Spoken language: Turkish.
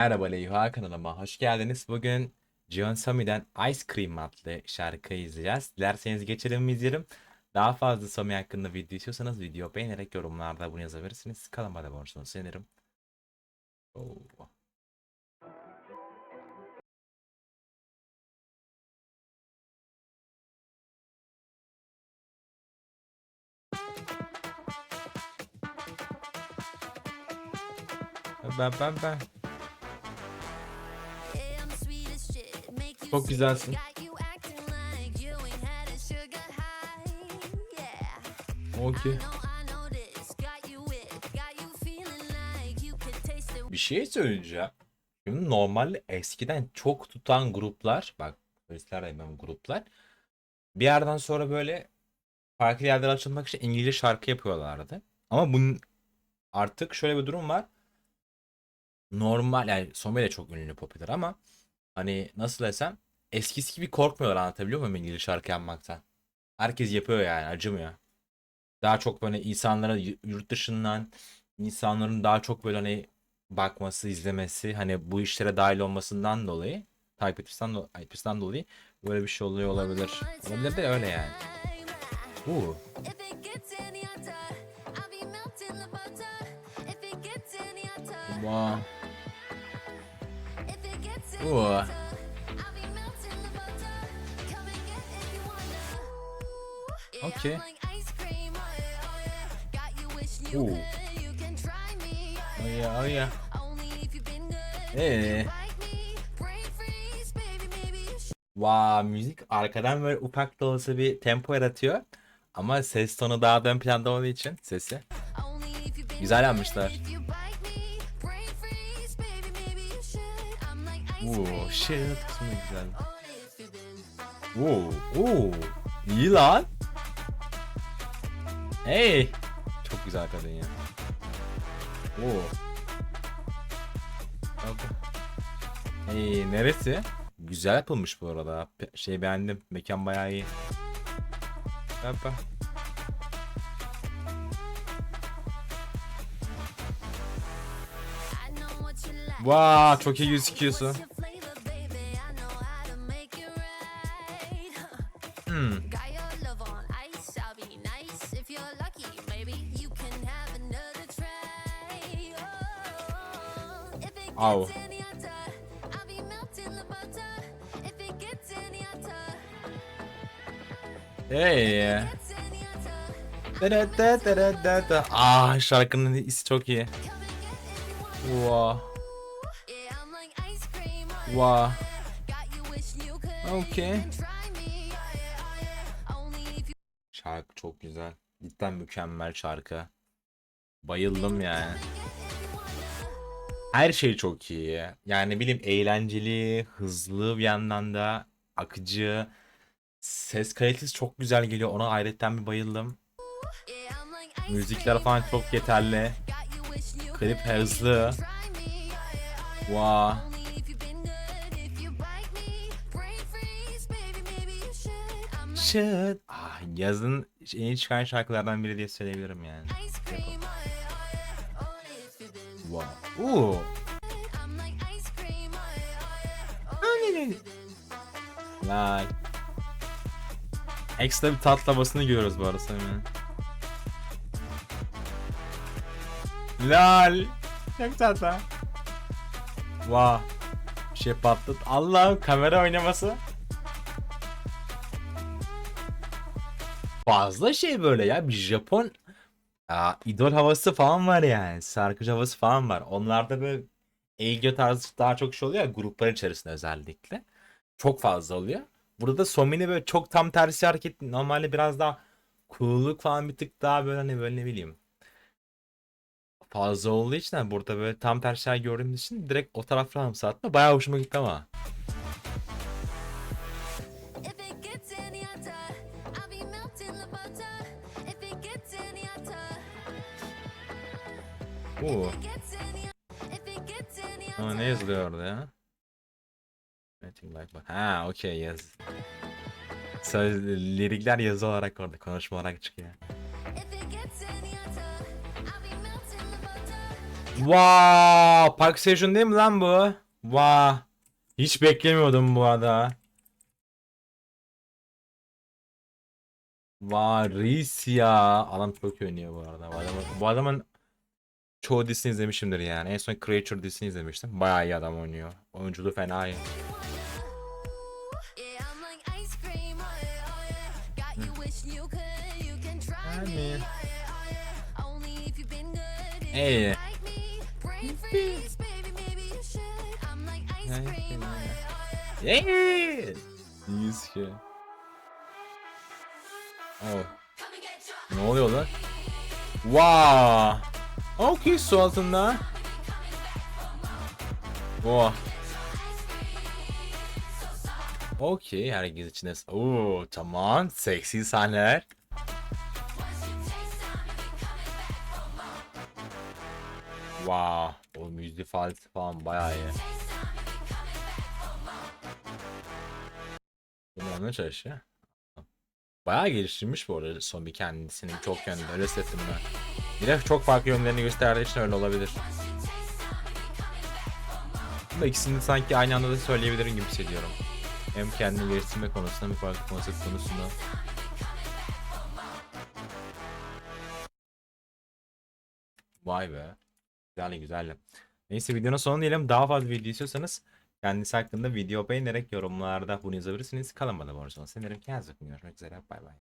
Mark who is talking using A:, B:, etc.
A: Merhaba Leyha kanalıma hoş geldiniz. Bugün John Sami'den Ice Cream adlı şarkıyı izleyeceğiz. Dilerseniz geçelim mi izleyelim. Daha fazla Sami hakkında video istiyorsanız video beğenerek yorumlarda bunu yazabilirsiniz. Kanalıma abone olursanız sevinirim. Oo. Ben ben ben.
B: Çok güzelsin.
A: Okey. Bir şey söyleyeceğim. Şimdi normalde eskiden çok tutan gruplar, bak polisler ben gruplar. Bir yerden sonra böyle farklı yerlere açılmak için İngilizce şarkı yapıyorlardı. Ama bunun artık şöyle bir durum var. Normal yani Somali çok ünlü popüler ama hani nasıl desem eskisi gibi korkmuyorlar anlatabiliyor muyum İngilizce şarkı yapmaktan. Herkes yapıyor yani acımıyor. Daha çok böyle insanlara yurt dışından insanların daha çok böyle hani bakması, izlemesi, hani bu işlere dahil olmasından dolayı, etmesinden, do- etmesinden dolayı böyle bir şey oluyor olabilir. Olabilir de öyle yani. Uuu. Wow. Ooh. Okay. Ooh. Oh yeah, oh yeah. Ee. Wow, müzik arkadan böyle ufak da olsa bir tempo yaratıyor. Ama ses tonu daha ön planda olduğu için sesi.
B: Güzel yapmışlar.
A: Oo, shit kısmı güzel. Oo, oo, iyi lan. Hey, çok güzel kadın ya. Oo. Hey, neresi? Güzel yapılmış bu arada. Pe- Şey beğendim. Mekan bayağı iyi. Hoppa. Vaa, çok iyi gözüküyorsun. Au. Hey. Ah şarkının isi çok iyi. Wow. Wow. Okay. Şarkı çok güzel. Cidden mükemmel şarkı. Bayıldım yani. Her şey çok iyi. Yani ne bileyim eğlenceli, hızlı bir yandan da akıcı. Ses kalitesi çok güzel geliyor. Ona ayrıca bir bayıldım. Müzikler falan çok yeterli. Klip hızlı. Wow. Shit. Ah, yazın en iyi çıkan şarkılardan biri diye söyleyebilirim yani. Wow. Oo. Lal. Ekstra bir tatlamasını görüyoruz bu arada sanırım. Lal. Çok tatlı. Wow. Bir şey patlat. Allah'ım kamera oynaması. Fazla şey böyle ya. Bir Japon Aa, idol havası falan var yani. Şarkıcı havası falan var. Onlarda böyle Eilgö tarzı daha çok şey oluyor ya gruplar içerisinde özellikle. Çok fazla oluyor. Burada Somini böyle çok tam tersi hareket. Normalde biraz daha cool'luk falan bir tık daha böyle hani böyle ne bileyim. Fazla olduğu için hani burada böyle tam tersi gördüğümüz için direkt o taraflara hamsa Bayağı hoşuma gitti ama. Oo. Ama ne yazılıyor orada ya? Anything like that. Ha okey yaz. Söz, lirikler yazı olarak orada konuşma olarak çıkıyor. Vaa, Park Station değil mi lan bu? Vaa. Hiç beklemiyordum bu arada. Vay reis ya. Adam çok oynuyor bu arada. Bu adamın, bu adamın çoğu dizisini izlemişimdir yani. En son Creature dizisini izlemiştim. Bayağı iyi adam oynuyor. Oyunculuğu fena iyi. Yani.
B: Yeah.
A: İyiyiz ki. Oh. Ne oluyor lan? Wow. Okey su altında. Oh. Okey herkes için de. Oo tamam seksi sahneler. Wow. Oğlum yüzde ifadesi falan bayağı iyi. Bunu anlamaya çalışıyor. Bayağı geliştirmiş bu arada son bir kendisini çok yönde öyle hissettim ben. Bir çok farklı yönlerini gösterdiği için öyle olabilir. Ama ikisini sanki aynı anda da söyleyebilirim gibi hissediyorum. Hem kendini geliştirme konusunda hem farklı konsept konusunda. Vay be. Güzel güzel. Neyse videonun sonu diyelim. Daha fazla video istiyorsanız kendisi hakkında video beğenerek yorumlarda bunu yazabilirsiniz. Kalın bana arada. Sanırım kendinize. Görüşmek üzere. Bay bay.